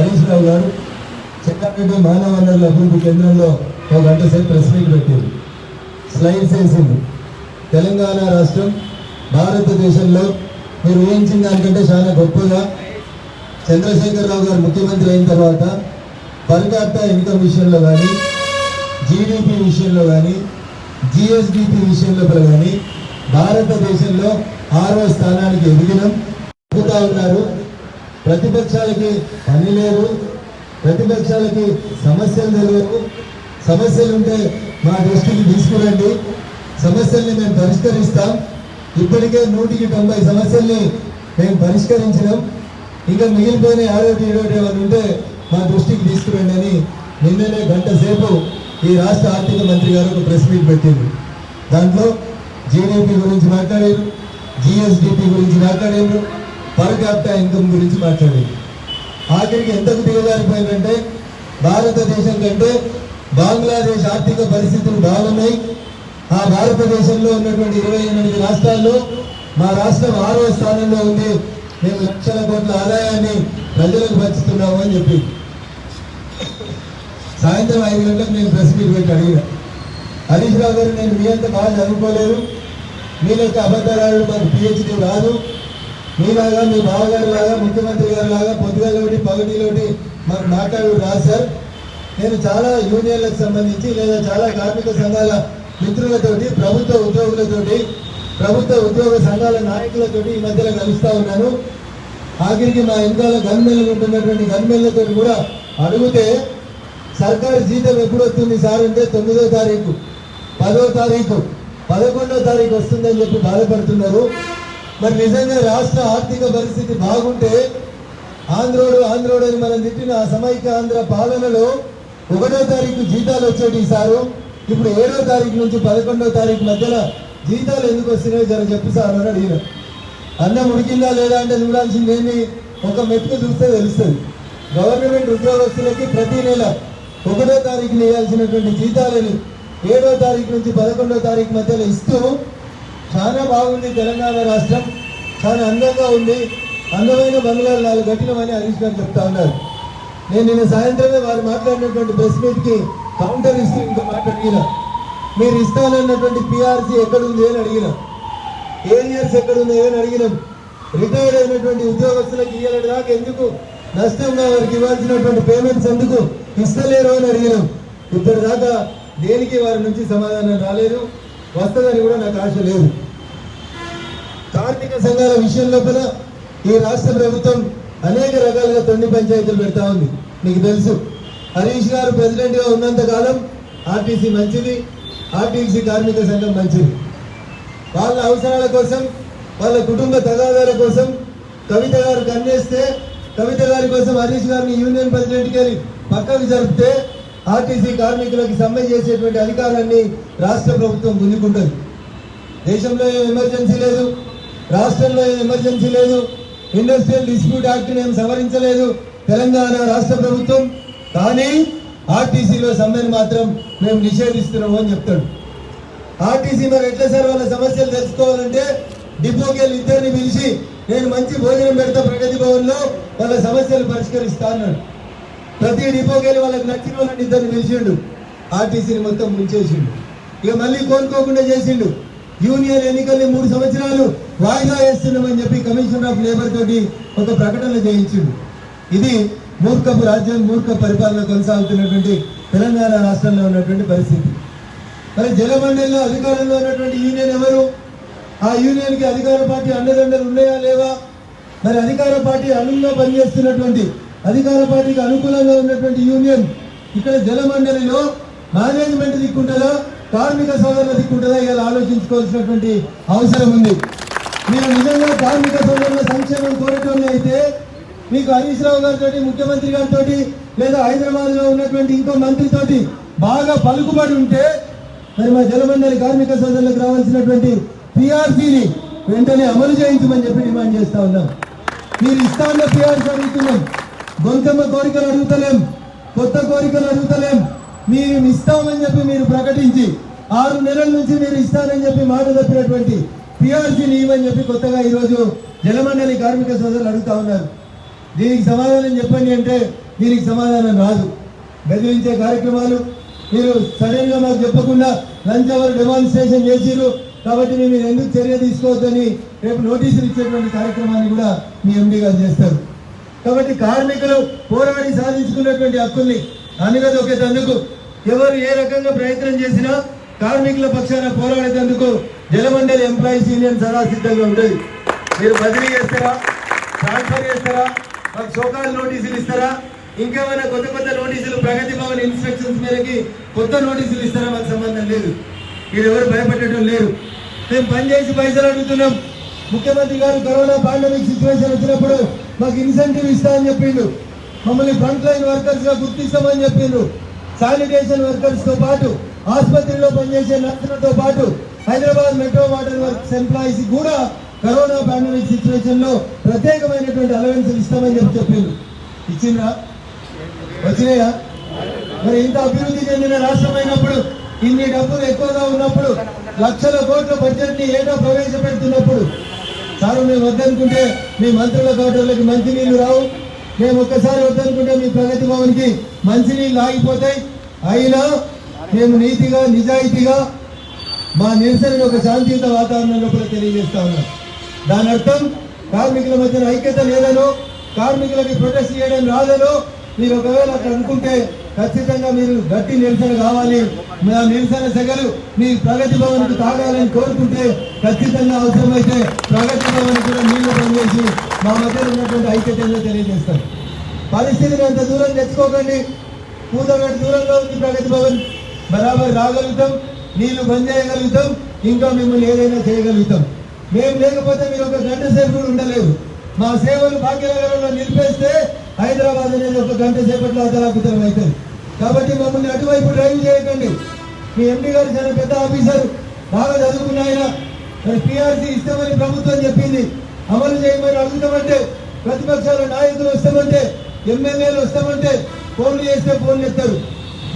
హరీష్ రావు గారు చెన్నారెడ్డి మానవ వనరుల అభివృద్ధి కేంద్రంలో ఒక గంట సేపు ప్రెస్ మీట్ పెట్టింది. స్లైడ్స్ వేసింది తెలంగాణ రాష్ట్రం భారతదేశంలో మీరు ఊహించిన దానికంటే చాలా గొప్పగా చంద్రశేఖరరావు గారు ముఖ్యమంత్రి అయిన తర్వాత పర్ క్యాపిటా ఇన్కమ్ విషయంలో కానీ జీడిపి విషయంలో కానీ జిఎస్డిపి విషయంలో కానీ భారతదేశంలో ఆరో స్థానానికి ఎదిగినాం. చెబుతా ఉన్నారు ప్రతిపక్షాలకి పని లేదు ప్రతిపక్షాలకి సమస్యలు తెలియవు సమస్యలు ఉంటే మా దృష్టికి తీసుకురండి. సమస్యల్ని మేము పరిష్కరిస్తాం. ఇప్పటికే నూటికి తొంభై సమస్యల్ని మేము పరిష్కరించినాం. ఇంకా మిగిలిపోయిన ఆరోగ్య ఏడోటి ఏమైనా ఉంటే మా దృష్టికి తీసుకురండి అని నిన్ననే గంట సేపు ఈ రాష్ట్ర ఆర్థిక మంత్రి గారు ఒక ప్రెస్ మీట్ పెట్టింది. దాంట్లో జీడిపి గురించి మాట్లాడారు జిఎస్డిపి గురించి మాట్లాడారు. పర్ క్యాపిటా ఇన్కమ్ గురించి మాట్లాడేది. ఆఖరికి ఎంతకు దిగజారిపోయిందంటే భారతదేశం కంటే బంగ్లాదేశ్ ఆర్థిక పరిస్థితులు బాగున్నాయి. ఆ భారతదేశంలో ఉన్నటువంటి ఇరవై ఎనిమిది రాష్ట్రాల్లో మా రాష్ట్రం ఆరో స్థానంలో ఉంది. మేము లక్షల కోట్ల ఆదాయాన్ని ప్రజలకు పంచుతున్నాము అని చెప్పి. సాయంత్రం ఐదు గంటలకు నేను ప్రెస్ మీట్ పెట్టి అడిగిన. హరీష్ రావు గారు నేను మీ అంత బాగా చదువుకోలేదు. మీ లెక్క అబద్ధాలు మాకు పిహెచ్డి రాదు. మీలాగా మీ బావగారు లాగా ముఖ్యమంత్రి గారు లాగా పొద్దుగలోటి పగటిలోటి మాకు మాట్లాడు రాశారు. నేను చాలా యూనియన్లకు సంబంధించి లేదా చాలా కార్మిక సంఘాల మిత్రులతోటి ప్రభుత్వ ఉద్యోగులతోటి ప్రభుత్వ ఉద్యోగ సంఘాల నాయకులతోటి ఈ మధ్యలో కలుస్తూ ఉన్నాను. ఆఖరికి మా వెనకాల గన్మెల్లు ఉంటున్నటువంటి గన్మెల్లతో కూడా అడిగితే సర్కారు జీతం ఎప్పుడు వస్తుంది సార్ అంటే తొమ్మిదో తారీఖు. పదో తారీఖు పదకొండో తారీఖు వస్తుందని చెప్పి బాధపడుతున్నారు. మరి నిజంగా రాష్ట్ర ఆర్థిక పరిస్థితి బాగుంటే ఆంధ్రోడు ఆంధ్రోడు అని మనం తిట్టిన ఆ సమైక్య ఆంధ్ర పాలనలో ఒకటో తారీఖు జీతాలు వచ్చేటి సారు ఇప్పుడు ఏడో తారీఖు నుంచి పదకొండో తారీఖు మధ్యలో జీతాలు ఎందుకు వస్తున్నాయో జర చెప్పు సార్ అని అడిగిన. అన్నం ఉడికిందా లేదా అంటే చూడాల్సింది ఒక మెతుకు చూస్తే తెలుస్తుంది. గవర్నమెంట్ ఉద్యోగస్తులకి ప్రతి నెల ఒకటో తారీఖున వేయాల్సినటువంటి జీతాలని ఏడో తారీఖు నుంచి పదకొండో తారీఖు మధ్యలో ఇస్తూ చాలా బాగుంది తెలంగాణ రాష్ట్రం. చాలా అందంగా ఉంది. అందమైన బంగ్లాలు నాలుగు కట్టినమని హరీష్ గారు చెప్తా ఉన్నారు. నేను నిన్న సాయంత్రమే వారు మాట్లాడినటువంటి ప్రెస్ మీట్కి కౌంటర్ ఇస్తూ ఇంకా మాట మీరు ఇస్తానన్నటువంటి పిఆర్సీ ఎక్కడుంది అని అడిగిన. ఏరియర్స్ ఎక్కడుంది అని అడిగినాం. రిటైర్ అయినటువంటి ఉద్యోగస్తులకు ఇవ్వలేడు దాకా ఎందుకు? నష్టంగా వారికి ఇవ్వాల్సినటువంటి పేమెంట్స్ ఎందుకు? ఇస్తలేరు అని అడిగినాం. ఇప్పటిదాకా దేనికి వారి నుంచి సమాధానం రాలేదు? వస్తుందని కూడా నాకు ఆశ లేదు. కార్మిక సంఘాల విషయం లోపల ఈ రాష్ట్ర ప్రభుత్వం అనేక రకాలుగా తొండి పంచాయతీలు పెడతా ఉంది. మీకు తెలుసు. హరీష్ గారు ప్రెసిడెంట్గా ఉన్నంత కాలం ఆర్టీసీ మంచిది ఆర్టీసీ కార్మిక సంఘం మంచిది. వాళ్ళ అవసరాల కోసం వాళ్ళ కుటుంబ తగాదాల కోసం కవిత గారు కన్నేస్తే కవిత గారి కోసం హరీష్ గారిని యూనియన్ ప్రెసిడెంట్కి వెళ్ళి పక్కకు జరిపితే ఆర్టీసీ కార్మికులకు సమ్మె చేసేటువంటి అధికారాన్ని రాష్ట్ర ప్రభుత్వం పొందుకుంటుంది దేశంలో ఏం ఎమర్జెన్సీ లేదు రాష్ట్రంలో ఏం ఎమర్జెన్సీ లేదు ఇండస్ట్రియల్ డిస్ప్యూట్ యాక్ట్ని ఏం సవరించలేదు తెలంగాణ రాష్ట్ర ప్రభుత్వం. కానీ ఆర్టీసీలో సమ్మెను మాత్రం మేము నిషేధిస్తున్నాము అని చెప్తాడు. ఆర్టీసీ మరి ఎట్లా సార్ వాళ్ళ సమస్యలు తెలుసుకోవాలంటే డిపోకి వెళ్ళి ఇద్దరిని పిలిచి నేను మంచి భోజనం పెడతా ప్రగతి భవన్లో వాళ్ళ సమస్యలు పరిష్కరిస్తా అన్నాడు. ప్రతి డిపోకెళ్ళి వాళ్ళకి నచ్చిన వాళ్ళని ఇద్దరు పిలిచిండు. ఆర్టీసీని మొత్తం ముంచేసిండు. ఇక మళ్ళీ కోలుకోకుండా చేసిండు. యూనియన్ ఎన్నికల్ని మూడు సంవత్సరాలు వాయిదా వేస్తున్నామని చెప్పి కమిషనర్ ఆఫ్ లేబర్ తోటి ఒక ప్రకటన చేయించిండు. ఇది మూర్ఖపు రాజ్యం మూర్ఖ పరిపాలన కొనసాగుతున్నటువంటి తెలంగాణ రాష్ట్రంలో ఉన్నటువంటి పరిస్థితి. మరి జలమండలిలో అధికారంలో ఉన్నటువంటి యూనియన్ ఎవరు? ఆ యూనియన్కి అధికార పార్టీ అండదండలు ఉన్నాయా లేవా? మరి అధికార పార్టీ అనుల్లో పనిచేస్తున్నటువంటి అధికార పార్టీకి అనుకూలంగా ఉన్నటువంటి యూనియన్ ఇక్కడ జలమండలిలో మేనేజ్మెంట్ దిక్కుంటుందా కార్మిక సోదరుల దిక్కుంటుందా ఇలా ఆలోచించుకోవాల్సినటువంటి అవసరం ఉంది. మీరు నిజంగా కార్మిక సోదరుల సంక్షేమం కోరటం అయితే మీకు హరీష్ రావు గారితో ముఖ్యమంత్రి గారితో లేదా హైదరాబాద్లో ఉన్నటువంటి ఇంకో మంత్రితోటి బాగా పలుకుబడి ఉంటే మరి మా జలమండలి కార్మిక సోదరులకు రావాల్సినటువంటి పిఆర్సీని వెంటనే అమలు చేయించమని చెప్పి డిమాండ్ చేస్తా ఉన్నాం. మీరు ఇస్తా ఉన్న పిఆర్సీ అడుగుతున్నాం. గొంతమ్మ కోరికలు అడుగుతలేం కొత్త కోరికలు అడుగుతలేం. మీరు ఇస్తామని చెప్పి మీరు ప్రకటించి ఆరు నెలల నుంచి మీరు ఇస్తారని చెప్పి మాట తప్పినటువంటి పిఆర్సీని ఇవ్వని చెప్పి కొత్తగా ఈరోజు జలమండలి కార్మిక సోదరులు అడుగుతా ఉన్నారు. దీనికి సమాధానం చెప్పండి అంటే దీనికి సమాధానం రాదు. బెదిరించే కార్యక్రమాలు మీరు సడన్గా మాకు చెప్పకుండా లంచ్ అవర్ డెమాన్స్ట్రేషన్ చేసిరు కాబట్టి మేము ఎందుకు చర్య తీసుకోవద్దని రేపు నోటీసులు ఇచ్చేటువంటి కార్యక్రమాన్ని కూడా మీ ఎండి గారు చేస్తారు. కాబట్టి కార్మికులు పోరాడి సాధించుకున్నటువంటి హక్కుల్ని అనగదొక్కేటందుకు ఎవరు ఏ రకంగా ప్రయత్నం చేసినా కార్మికుల పక్షాన పోరాడేటందుకు జలమండలి ఎంప్లాయీస్ యూనియన్ సదా సిద్ధంగా ఉంటుంది మీరు బదిలీ చేస్తారా? ట్రాన్స్ఫర్ చేస్తారా? మాకు సోకాలు నోటీసులు ఇస్తారా? ఇంకేమైనా కొత్త కొత్త నోటీసులు ప్రగతి భవన్ ఇన్స్ట్రక్షన్స్ మేరకి కొత్త నోటీసులు ఇస్తారా? మాకు సంబంధం లేదు. మీరు ఎవరు భయపడటం లేరు. మేము పనిచేసి పైసలు అడుగుతున్నాం. ముఖ్యమంత్రి గారు కరోనా పాండమిక్ సిచ్యువేషన్ వచ్చినప్పుడు మాకు ఇన్సెంటివ్ ఇస్తా అని చెప్పిండు. మమ్మల్ని ఫ్రంట్ లైన్ వర్కర్స్గా గుర్తిస్తామని చెప్పిండ్రు శానిటేషన్ వర్కర్స్తో పాటు ఆసుపత్రిలో పనిచేసే నర్సులతో పాటు Hyderabad metro water works employees కూడా కరోనా పాండమిక్ సిచ్యువేషన్లో ప్రత్యేకమైనటువంటి అలవెన్స్ ఇస్తామని చెప్పి చెప్పిండు. ఇచ్చిండ్రా? వచ్చినాయా? మరి ఇంత అభివృద్ధి చెందిన రాష్ట్రం అయినప్పుడు ఇన్ని డబ్బులు ఎక్కువగా ఉన్నప్పుడు లక్షల కోట్ల బడ్జెట్ని ఏదో ప్రవేశపెడుతున్నప్పుడు సార్ మేము వద్దనుకుంటే మీ మంత్రుల కోటర్లకి మంచి నీళ్ళు రావు. మేము ఒక్కసారి వద్దనుకుంటే మీ ప్రగతి భవన్కి మంచి నీళ్ళు ఆగిపోతాయి. అయినా మేము నీతిగా నిజాయితీగా మా నిరసనను ఒక శాంతియుత వాతావరణంలో కూడా తెలియజేస్తా ఉన్నాం. దాని అర్థం కార్మికుల మధ్యన ఐక్యత లేదనో కార్మికులకి ప్రొటెస్ట్ చేయడం రాదనో మీరు ఒకవేళ అక్కడ అనుకుంటే ఖచ్చితంగా మీరు గట్టి నిరసన కావాలి. మా నిరసన సెగలు మీ ప్రగతి భవన్కు తాగాలని కోరుకుంటే ఖచ్చితంగా అవసరమైతే ప్రగతి భవన్ కూడా నీళ్ళు పనిచేసి మా మధ్య ఉన్నటువంటి ఐక్యతను తెలియజేస్తాం పరిస్థితిని అంత దూరం తెచ్చుకోకండి. పూతగడ్డ దూరంలో ఉంది ప్రగతి భవన్. బరాబర్ రాగలుగుతాం నీళ్ళు బంద్ చేయగలుగుతాం ఇంకా మిమ్మల్ని ఏదైనా చేయగలుగుతాం. మేము లేకపోతే మీరు ఒక గంట సేపు కూడా ఉండలేరు. మా సేవలు భాగ్యనగరంలో నిలిపేస్తే హైదరాబాద్ అనేది ఒక గంట సేపట్లో అదలాకుతలం అవుతుంది కాబట్టి మమ్మల్ని అటువైపు డ్రైవ్ చేయకండి. మీ ఎంపీ గారు చాలా పెద్ద ఆఫీసర్ బాగా చదువుకున్న ఆయన. పిఆర్సీ ఇస్తామని ప్రభుత్వం చెప్పింది. అమలు చేయమని అడుగుతామంటే ప్రతిపక్షాల నాయకులు వస్తామంటే ఎమ్మెల్యేలు వస్తామంటే ఫోన్లు చేస్తే ఫోన్ చేస్తారు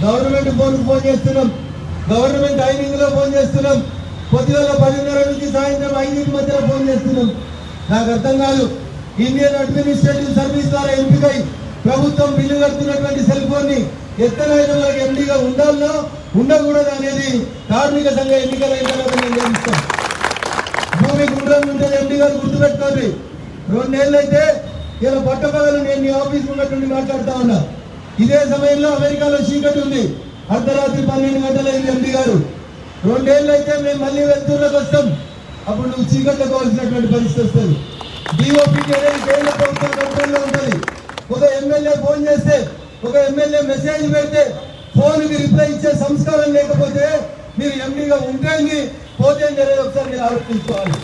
గవర్నమెంట్ ఫోన్ ఫోన్ చేస్తున్నాం. గవర్నమెంట్ టైమింగ్లో ఫోన్ చేస్తున్నాం. పొద్దుగల పదిన్నర నుంచి సాయంత్రం ఐదింటి మధ్యలో ఫోన్ చేస్తున్నాం. నాకు అర్థం కాదు. ఇండియన్ అడ్మినిస్ట్రేటివ్ సర్వీస్ ద్వారా ఎంపికై ప్రభుత్వం బిల్లు కడుతున్నటువంటి సెల్ ఫోన్ని ని ఎత్తనైన వాళ్ళకి ఎంపీగా ఉండాలనో ఉండకూడదు అనేది కార్మిక సంఘ ఎన్నికలైన తర్వాత నిర్ణయిస్తాం భూమి గుండ్రం ఉంటే ఎంపీ గారు గుర్తుపెట్టుకోండి. రెండేళ్ళైతే ఇలా పట్టపగలు నేను మీ ఆఫీస్ ఉన్నటువంటి మాట్లాడుతా ఉన్నా. ఇదే సమయంలో అమెరికాలో చీకటి ఉంది. అర్ధరాత్రి పన్నెండు గంటల ఎంపీ గారు. రెండేళ్ళు అయితే మేము మళ్ళీ వెళ్తున్నకు వస్తాం. అప్పుడు నువ్వు చీకట్లో కావాల్సినటువంటి పరిస్థితి వస్తుంది. డిఓపికి అనేది కేంద్ర ప్రభుత్వం కంట్రోల్లో ఉంటుంది ఒక ఎమ్మెల్యే ఫోన్ చేస్తే ఒక ఎమ్మెల్యే మెసేజ్ పెడితే ఫోన్కి రిప్లై ఇచ్చే సంస్కారం లేకపోతే మీరు ఎంపీగా ఉంటేంది పోతే అనేది ఒకసారి మీరు ఆలోచించుకోవాలి.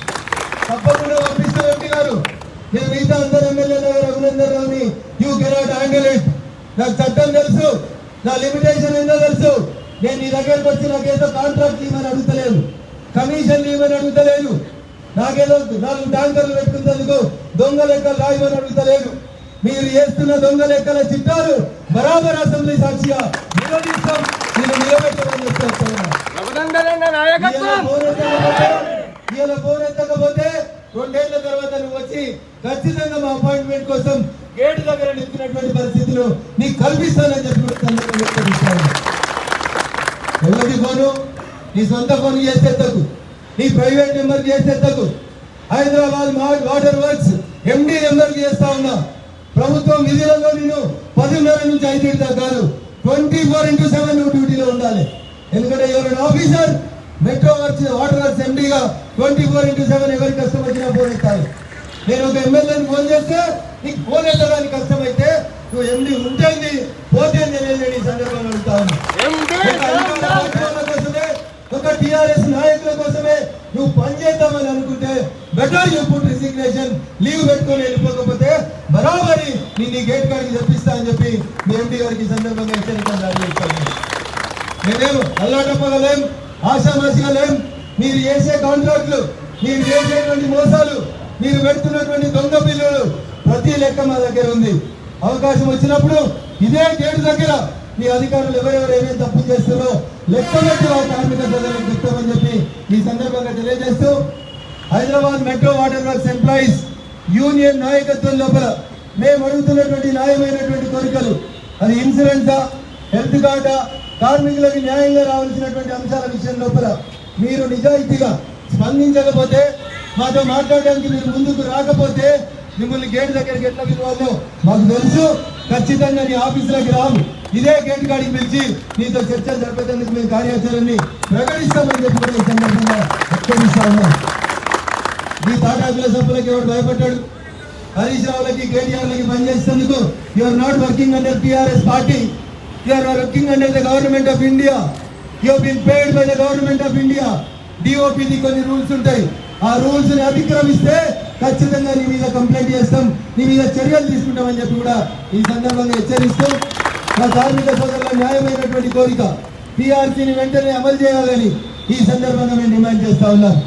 తప్పకుండా పంపిస్తారు ఎంపీ గారు నేను మిగతా అందరు ఎమ్మెల్యే గారు అభినందన్ రావుని యూ కెనాట్ హ్యాండిల్ ఇట్. నాకు చట్టం తెలుసు నా లిమిటేషన్ ఏందో తెలుసు. నేను నీ దగ్గరకు వచ్చి నాకేదో కాంట్రాక్ట్ ఇవ్వమని అడుగుతలేదు కమిషన్ ఇవ్వమని అడుగుతలేదు నాకేదో నాలుగు ట్యాంకర్లు పెట్టుకున్నందుకు దొంగ లెక్కలు రాయమని అడుగుతలేదు మీరు చేస్తున్న దొంగ లెక్కల చిట్టాలు బరాబర్ అసెంబ్లీ సాక్షిగా నిరోధిస్తాం నాయకత్వం. ఇలా ఫోన్ ఎత్తకపోతే రెండేళ్ళ తర్వాత నువ్వు వచ్చి ఖచ్చితంగా మా అపాయింట్మెంట్ కోసం గేట్ దగ్గర నిలిపినటువంటి పరిస్థితులు నీకు కల్పిస్తానని చెప్పి. ఎవరి ఫోను? నీ సొంత ఫోన్ చేస్తే తగ్గు నీ ప్రైవేట్ నెంబర్ చేస్తే తగ్గు Hyderabad water works MD number చేస్తా ఉన్నా. ప్రభుత్వం నిధులలో నేను పదిన్నర నుంచి ఐదు దాకా కాదు ట్వంటీ ఫోర్ ఇంటూ సెవెన్ నువ్వు డ్యూటీలో ఉండాలి. ఎందుకంటే ఎవరైనా officer metro works water works ఎండీగా twenty four into seven ఎవరికి కష్టం వచ్చినా ఫోన్ ఎత్తాలి. నేను ఒక ఎమ్మెల్యేని ఫోన్ చేస్తే నీకు ఫోన్ ఎత్తడానికి కష్టమైతే నువ్వు ఎండి ఉంటుంది పోతే అనేది ఈ సందర్భంగా. ఎండి ఒక కోసమే టిఆర్ఎస్ నాయకుల కోసమే నువ్వు పనిచేద్దామని అనుకుంటే better you put resignation leave పెట్టుకొని వెళ్ళిపోకపోతే బరాబరి నేను నీ గేట్ కాడికి తెప్పిస్తా అని చెప్పి మీ ఎండి గారికి సందర్భంగా హెచ్చరిక జారీ చేస్తాను మేమేం అల్లాటప్పగలేం ఆశామాసిగా లేం. మీరు చేసే కాంట్రాక్ట్లు మీరు చేసేటువంటి మోసాలు మీరు పెడుతున్నటువంటి దొంగ బిల్లులు ప్రతి లెక్క మా దగ్గర ఉంది. అవకాశం వచ్చినప్పుడు ఇదే గేటు దగ్గర మీ అధికారులు ఎవరెవరు ఏమేమి తప్పు చేస్తారో లెక్క పెట్టి ఆ కార్మిక సోదరులకు చెప్తామని చెప్పి ఈ సందర్భంగా తెలియజేస్తూ Hyderabad metro water works employees union నాయకత్వం లోపల మేము అడుగుతున్నటువంటి న్యాయమైనటువంటి కోరికలు. అది ఇన్సూరెన్సా హెల్త్ కార్డా కార్మికులకు న్యాయంగా రావాల్సినటువంటి అంశాల విషయం లోపల మీరు నిజాయితీగా స్పందించకపోతే మాతో మాట్లాడడానికి మీరు ముందుకు రాకపోతే మిమ్మల్ని గేట్ దగ్గరికి ఎట్లా పిలవాలో మాకు తెలుసు. ఖచ్చితంగా నీ ఆఫీసులోకి రాము. ఇదే గేట్ కాడికి పిలిచి నీతో చర్చలు జరిపేందుకు మేము కార్యాచరణని ప్రకటిస్తామని చెప్పి కూడా ఈ సందర్భంగా హెచ్చరిస్తా మీ ఈ తాటాకుల సభ్యులకి ఎవరు భయపడ్డాడు? హరీష్ రావులకి కేటీఆర్లకి పనిచేసేందుకు you're not working under TRS party you're working under the government of India you been paid by the government of India డిఓపిది కొన్ని రూల్స్ ఉంటాయి. ఆ రూల్స్ని అతిక్రమిస్తే ఖచ్చితంగా నీ మీద కంప్లైంట్ చేస్తాం. నీ మీద చర్యలు తీసుకుంటామని చెప్పి కూడా ఈ సందర్భంగా హెచ్చరిస్తూ నా కార్మిక సోదరుల న్యాయమైనటువంటి కోరిక టీఆర్సీని వెంటనే అమలు చేయాలని ఈ సందర్భంగా నేను డిమాండ్ చేస్తా ఉన్నాను.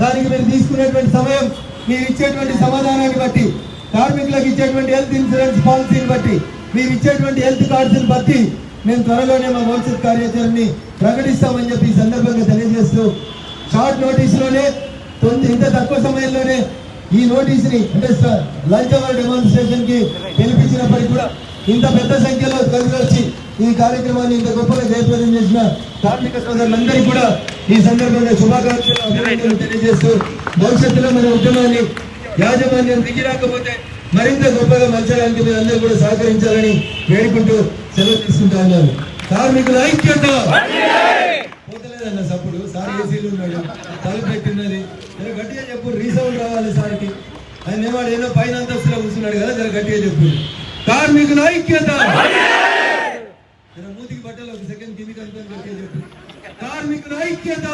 దానికి మీరు తీసుకునేటువంటి సమయం మీరు ఇచ్చేటువంటి సమాధానాన్ని బట్టి కార్మికులకు ఇచ్చేటువంటి హెల్త్ ఇన్సూరెన్స్ పాలసీని బట్టి మీరు ఇచ్చేటువంటి హెల్త్ కార్డ్స్ని బట్టి మేము త్వరలోనే మా భవిష్యత్ కార్యాచరణని ప్రకటిస్తామని చెప్పి ఈ సందర్భంగా తెలియజేస్తూ షార్ట్ నోటీస్లోనే తొమ్మిది ఇంత తక్కువ సమయంలోనే ఈ నోటీస్ని అంటే లంచ్ అవర్ డెమాన్స్ట్రేషన్కి పిలిపించినప్పటికీ కూడా ఇంత పెద్ద సంఖ్యలో కలిసి వచ్చి ఈ కార్యక్రమాన్ని ఇంత గొప్పగా జయప్రదం చేసిన కార్మిక సోదరులందరికీ కూడా ఈ సందర్భంగా శుభాకాంక్షలు అభినందనలు తెలియజేస్తూ భవిష్యత్తులో మన ఉద్యమాన్ని యాజమాన్యం దిగి రాకపోతే మరింత గొప్పగా మలచడానికి మీరు అందరూ కూడా సహకరించాలని వేడుకుంటూ సెలవు తీసుకుంటా ఉన్నాను. కార్మికుల ఐక్యత! పోతలేదన్న సప్పుడు. సార్ ఏసీలు ఉన్నాడు. తలుపు పెట్టినది గట్టిగా చెప్పు రీసౌండ్ రావాలి సార్కి. ఆయన ఏమాడు ఏదో పైన అంతస్తులో కూర్చున్నాడు కదా గట్టిగా చెప్పు. కార్మికుల ఐక్యత జర మూతికి బట్టలు ఒక సెకండ్ కిందికి అనుకొని గట్టిగా చెప్పు కార్మికుల ఐక్యత